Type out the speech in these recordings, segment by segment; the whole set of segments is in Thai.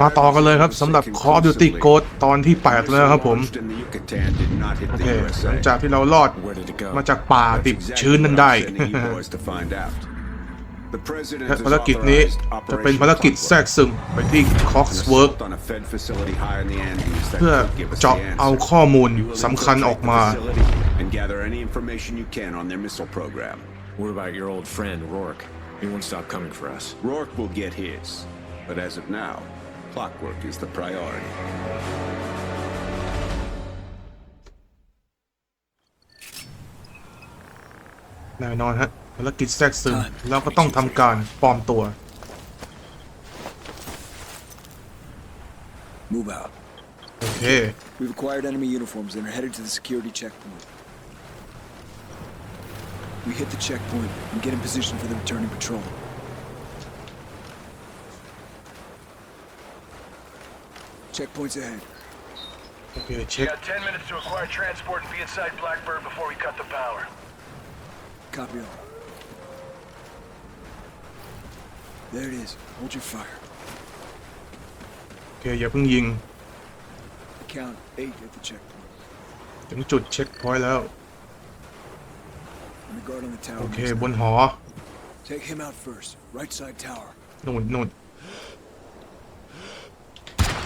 มาต่อกันเลยครับสำหรับ Call of Duty Ghost ตอนที่8แล้วครับผมโอเคหลังจากที่เรารอดมาจากป่าติดชื้นนั้นได้ภารกิจนี้จะเป็นภารกิจแทรกซึมไปที่ Cox Work เพื่อเจาะเอาข้อมูลสำคัญออกมา What about your old friend, Rourke? He won't stop coming for us. Rourke will get his. But as of now, clockwork is the priority. แน่นอนฮะภารกิจแทรกซึมเราก็ต้องทำการปลอมตัว Move out. โอเค We've acquired enemy uniforms and are headed to the security checkpoint. We hit the checkpoint and get in position for the returning patrol. Checkpoints ahead. Okay, check. Got 10 minutes to acquire transport and be inside Blackbird before we cut the power. Copy all. There it is. Hold your fire. Okay, yeah, เพิ่งยิง Count eight at the checkpoint. ถึงจุดเช็คพอยต์แล้ว And the guard on the tower. Okay, next to Take him out first. Right side tower. no.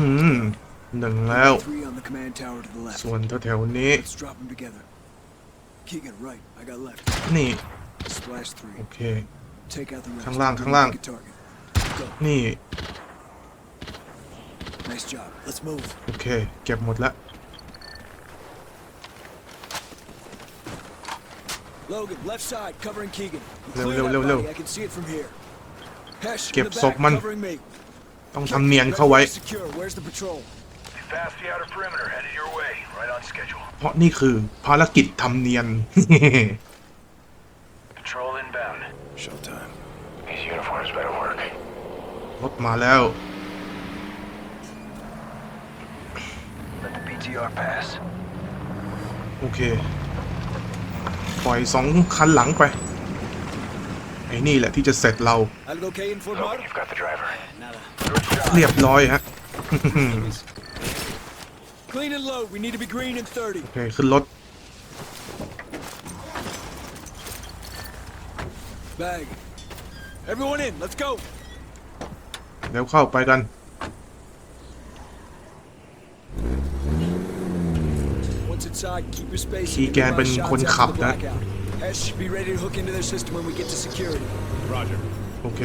หนึ่งแล้ว ส่วนแถวๆนี้นี่โอเคข้างล่างข้างล่าง นี่โอเค เก็บหมดแล้วเร็วเเร็วร็วเก็บศพมันต้องทำเนียนเข้าไว้เพราะนี่คือภารกิจทำเนียน รถมาแล้ว โอเค ปล่อยสองคันหลังไปอ้นี่แหละ ที่จะเสร็จเรา เรียบร้อยฮะโอเค ขึ้นรถเดี๋ยวเข้าไปกันคีแกนเป็นคนขับนะ Hesh should be ready to hook into their system when we get to security. Roger. โอเค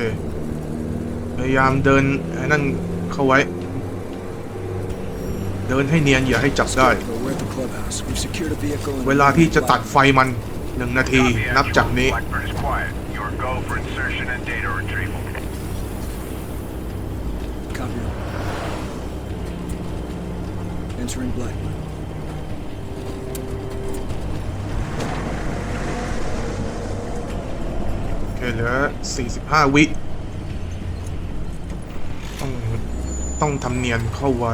พยายามเดินไอ้นั่นเข้าไว้ เดินให้เนียน อย่าให้จับได้ Skipper, we're at the clubhouse. We've secured a vehicle. and- เวลาที่จะตัดไฟมันหนึ่งนาที Copy, Ash. นับจากนี้ Blackbird is quiet. Your go for insertion and data retrieval. Copy. Entering Blackburn. เหลือ45 วิ ต้องต้องทำเนียนเข้าไว้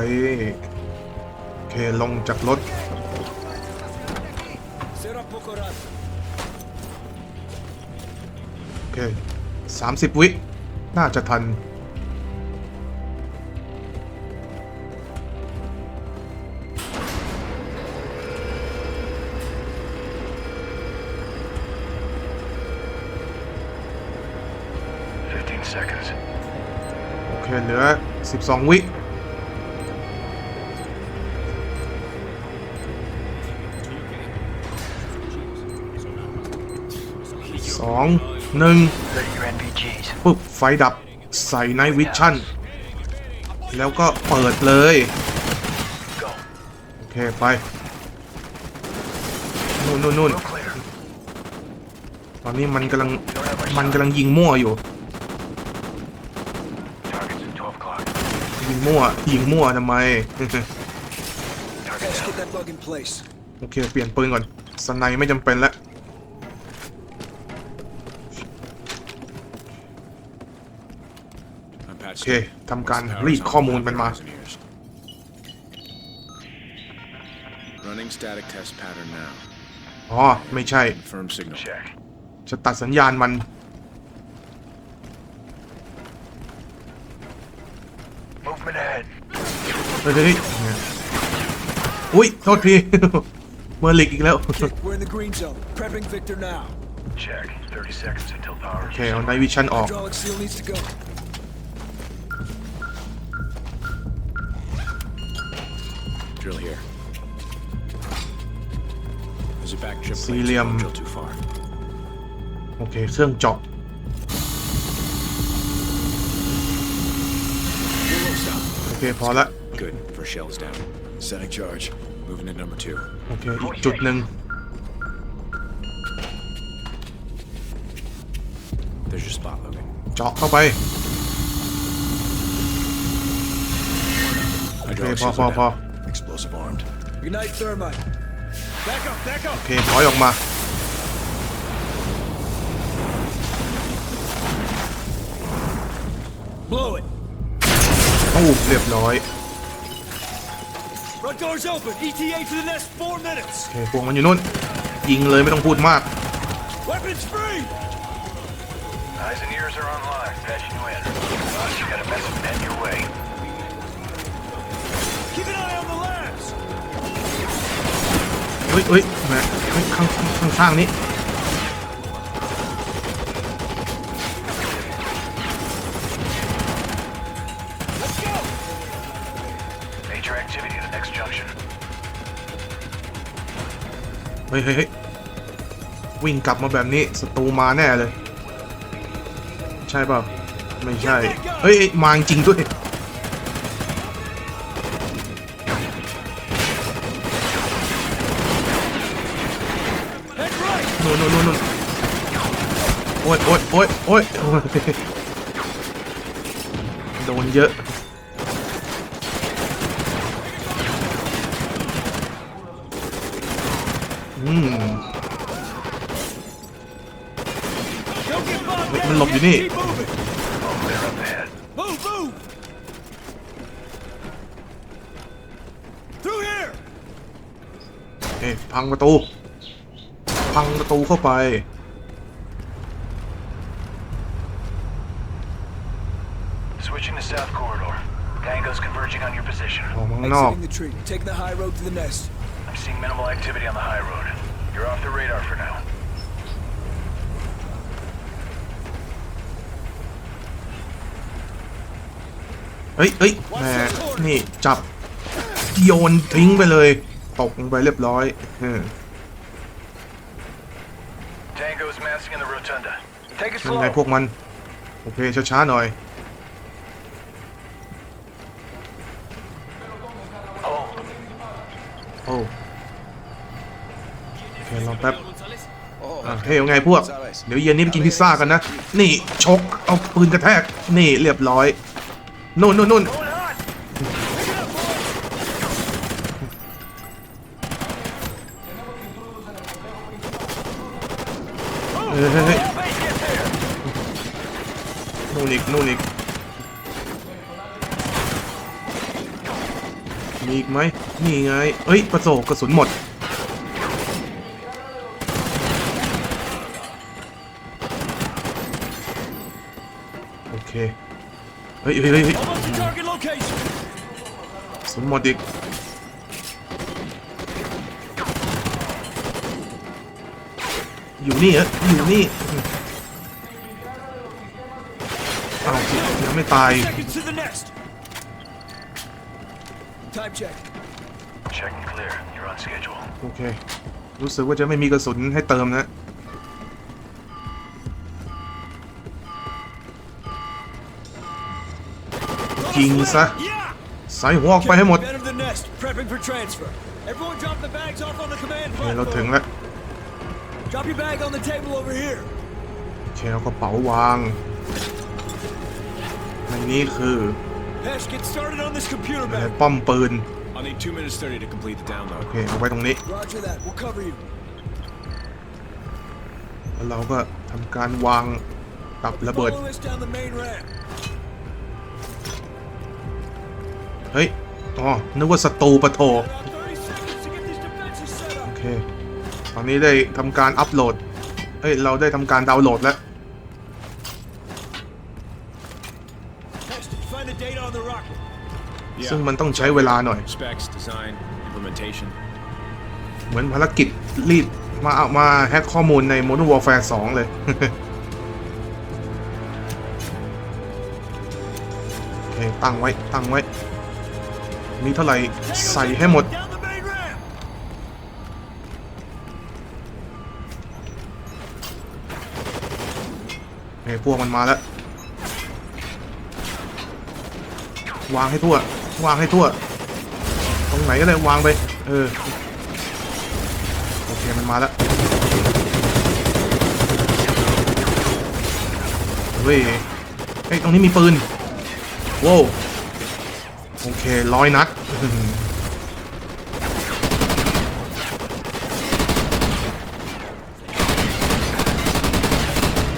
โอเค ลงจากรถ โอเค 30 วิ น่าจะทันลเหลือ12วิสองหนึ่งปุ๊บไฟดับใส่ในวิชั่นแล้วก็เปิดเลย โอเค ไปนู่นนู่นนู่นตอนนี้มันกำลัง มันกำลังยิงมั่วอยู่มั่วยิงมั่วทำไมโอเค เปลี่ยนปืนก่อนสไนไม่จำเป็นละโอเคทำการรีดข้อมูลมันมาอ๋อ ไม่ใช่ จะตัดสัญญาณมัน we're in the green zone. Prepping Victor now. Check. 30 seconds until power. Hydraulic seal needs to go. ซีเรียมโอเคเครื่องเจาะ We're low stop. โอเค พอละ shells down. Setting charge. Moving to number two. Okay, อีกจุดหนึ่ง There's your spot, Logan. เจาะเข้าไปโอเค Hydraulic Okay. shells พอ are Explosive armed. Ignite thermite. Back up, back โอ up. Okay. Blow it. ตู้มเรียบร้อยโอ้พวงมันอยู่นู่น ยิงเลยไม่ต้องพูดมาก Weapons free! Eyes and ears are online. Patching you in. Boss, you got a message head your way. Keep an eye on the labs! เฮ้ยเฮ้ยนะข้างข้างข้างนี้ฮ้ยเฮ้ย วิ่งกลับมาแบบนี้ศัตรูมาแน่เลย ใช่เปล่าไม่ใช่เฮ้ย มาจริงด้วยน่นโอ๊ยโอ๊ยโอ๊ยโอ๊ยโดนเยอะอืมมันหลบอยู่นี่เอ๊ะพังประตูพังประตูเข้าไป Switching to south corridor. Tango's converging on your position. ออกมาข้างนอก Exiting the tree. Take the high road to the nest. Seeing minimal activity on the high road. You're off the radar for now. เอ้ยเอ้ยแหมนี่ จับ โยนทิ้งไปเลย ตกลงไปเรียบร้อยเออ Tango's masking in the rotunda. Take it เป็น slow. ไงพวกมัน โอเคช้า ๆ หน่อยเฮ้ยไงพวก เดี๋ยวเย็นนี้ไปกินพิซซ่ากันนะ นี่ ชก เอาปืนกระแทก นี่ เรียบร้อยนู่นนู่นนู่นนู่นอีกนู่นอีกมีอีกไหมนี่ไง เอ้ย ประสบกระสุนหมดฮ้ยเฮ้ยเฮ้ยสมมดิอยู่นี่เหรออยู่นี่อาสิยังไม่ตายโอเครู้สึกว่าจะไม่มีกระสุนให้เติมนะยิงซะใส่หัวออกไปให้หมดเราถึงแล้วโอเคเากระเป๋าวางอันนี้คือป้อมปืนโอเคเอาไว้ตรงนี้แล้วเราก็ทำการวางกับระเบิดเฮ้ย อ๋อ นึกว่าศัตรูปะโถโอเค ตอนนี้ได้ทำการอัปโหลด เฮ้ย เราได้ทำการดาวน์โหลดแล้ว ซึ่งมันต้องใช้เวลาหน่อย เหมือนภารกิจรีบมาเอามาแฮกข้อมูลใน Modern Warfare 2เลย ตั้งไว้ตั้งไว้มีเท่าไหร่ใส่ให้หมดไอ้พวกมันมาแล้ว วางให้ทั่ววางให้ทั่วตรงไหนก็ได้วางไป เออ โอเค มันมาแล้วเฮ้ยไอ้ตรงนี้มีปืน โว้วโอเคร้อยนัด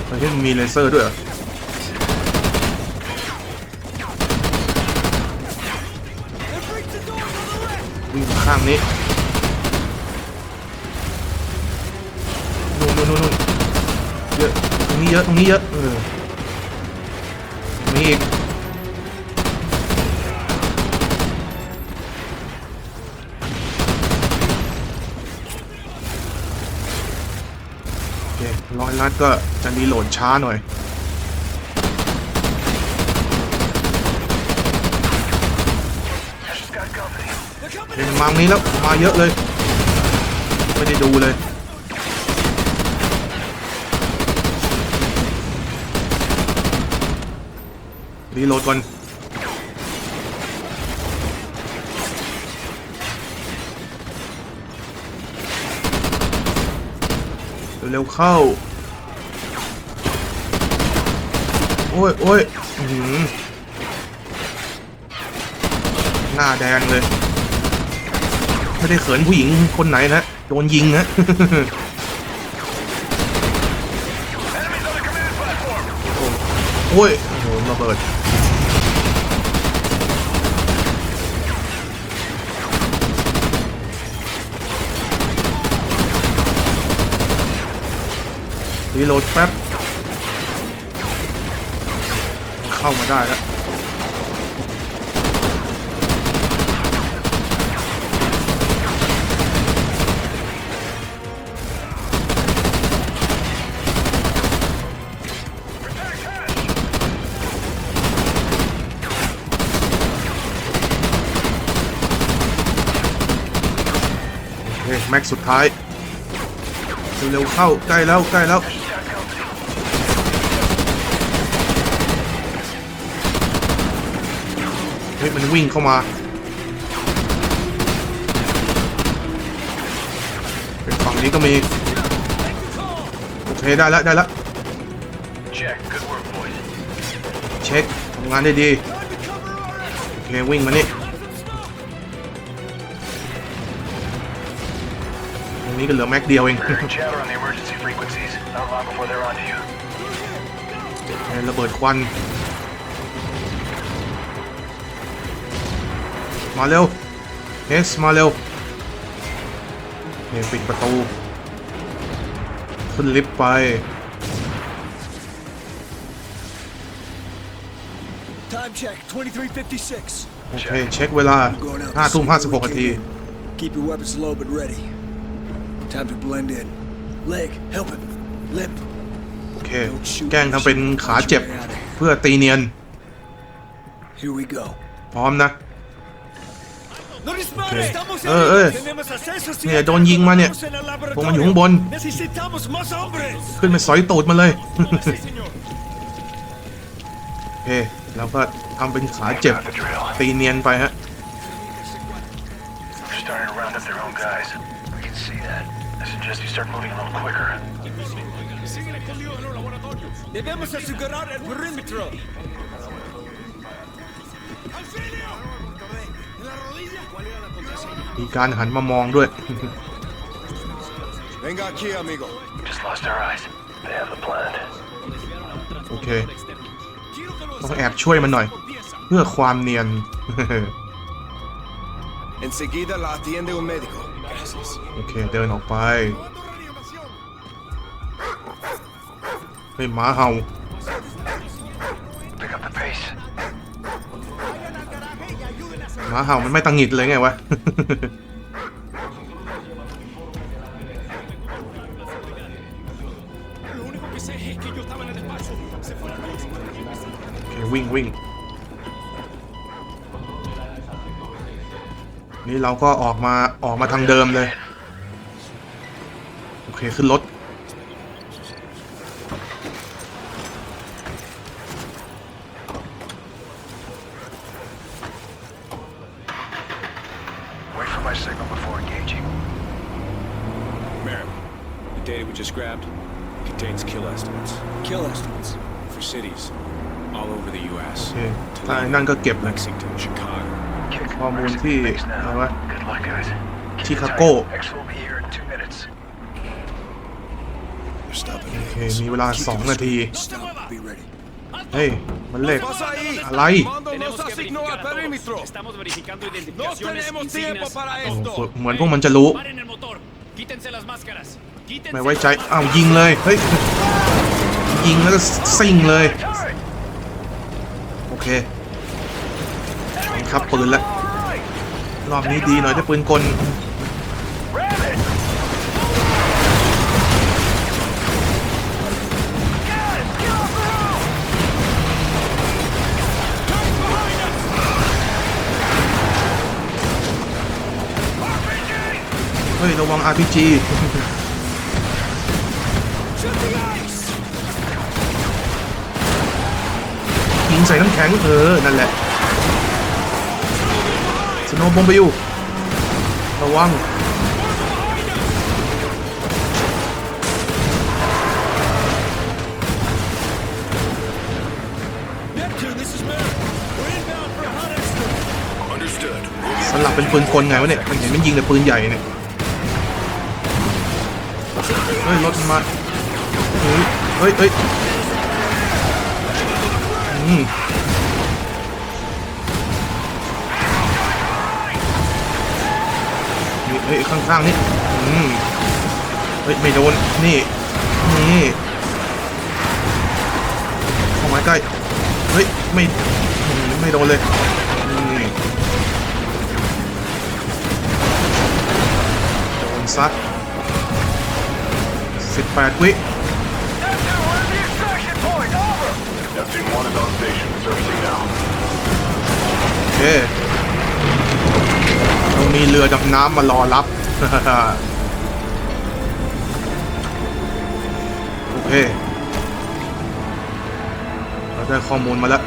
เฮ้ยมีเลเซอร์ด้วยวิ่งข้างนี้นู่นนู่นนู่นเยอะตรงนี้เยอะตรงนี้เยอะเออมีอีกนัดก็จะรีโหลดช้าหน่อย เห็นมังนี้แล้ว มาเยอะเลย ไม่ได้ดูเลย รีโหลดก่อน เร็วเข้าอ้ยโอ้ยหน้าแดงเลย ไม่ได้เขินผู้หญิงคนไหนนะ โดนยิงนะโอ้ยโหระเบิดรีโหลดแป๊บข้ามาได้แล้วแม็กสุดท้ายเร็วเข้า ใกล้แล้วใกล้แล้วเฮ้ยมันวิ่งเข้ามาฝั่งนี้ก็มีโอเคได้แล้วได้แล้วเช็คทำงานได้ดีโอเควิ่งมานี่ตรงนี้ก็เหลือแม็กเดียวเองระเบิดควันมาเร็วเฮสมาเร็วเนี่ยปิดประตูขึ้นลิฟต์ไปโอเคเช็คเวลา5ทุ่ม56นาที Keep your weapons low but ready. Time to blend in. Leg, help him. Lip. โอเคแกล้งทำเป็นขาเจ็บเพื่อตีเนียน Here we go. พร้อมนะเออเออเนี่ยโดนยิงมาเนี่ยพวกมันอยู่ข้างบนขึ้นไปสอยตูดมาเลยโอเคเราก็ทำเป็นขาเจ็บตีเนียนไปฮะเมีการหันมามองด้วย โอเค ต้องแอบช่วยมันหน่อย เพื่อความเนียนโอเค เดินออกไปเฮ้ยหมาเห่าหมาเห่ามันไม่ตังหิดเลยไงวะวิ่งวิ่งนี่เราก็ออกมาออกมาทางเดิมเลย โอเค ขึ้นรถก็เก็บข้อมูลที่อะไรวะชิคาโก้โอเคมีเวลา2นาที เฮ้ย มันเล็กอะไรเหมือนพวกมันจะรู้ไม่ไว้ใจอ้าวยิงเลย เฮ้ย ยิงแล้วก็ซิ่งเลย โอเคครับปืนละรอบนี้ดีหน่อย้าปืนกลเฮ้ยระวัง RPG ยิงใส่น้ำแข็งเออ นั่นแหละโนบอมไปอยู่ระวังสลับเป็นปืน คน ไง วะ เนี่ย มันเห็นมันยิงแต่ปืน ใหญ่ เนี่ย เฮ้ยรถมาเฮ้ยเฮ้ยเฮ้ยอืมเฮ้ย ข้างๆ นี่ อืม เฮ้ย ไม่โดน นี่ นี่ข้ามาใกล้เฮ้ย ไม่ไม่โดนเลยโดนซัดสิบแปดวิโอเค้องมีเรือดำน้ำมารอรับ โอเคเราได้ข้อมูลมาแล้ว